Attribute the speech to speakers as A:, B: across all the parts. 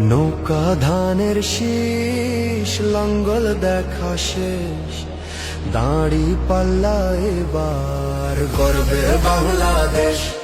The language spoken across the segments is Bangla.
A: নৌকা ধানের শীষ লঙ্গল দেখা শেষ। দাঁড়ি পাল্লা এবার গর্বে বাংলাদেশ।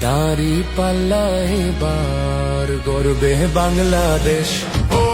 A: দাড়ি পাল্লা এবার গর্বে বাংলাদেশ। নৌকা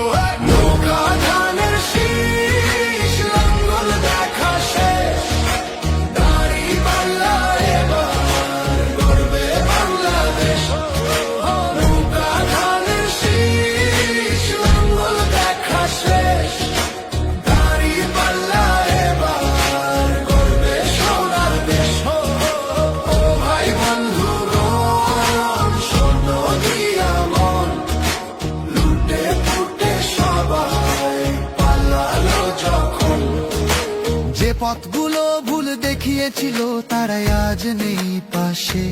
A: পথগুলো ভুল দেখিয়েছিল তারাই আজ নেই পাশে।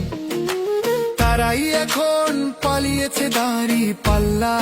A: তারাই এখন পালিয়েছে দাঁড়ি পাল্লা।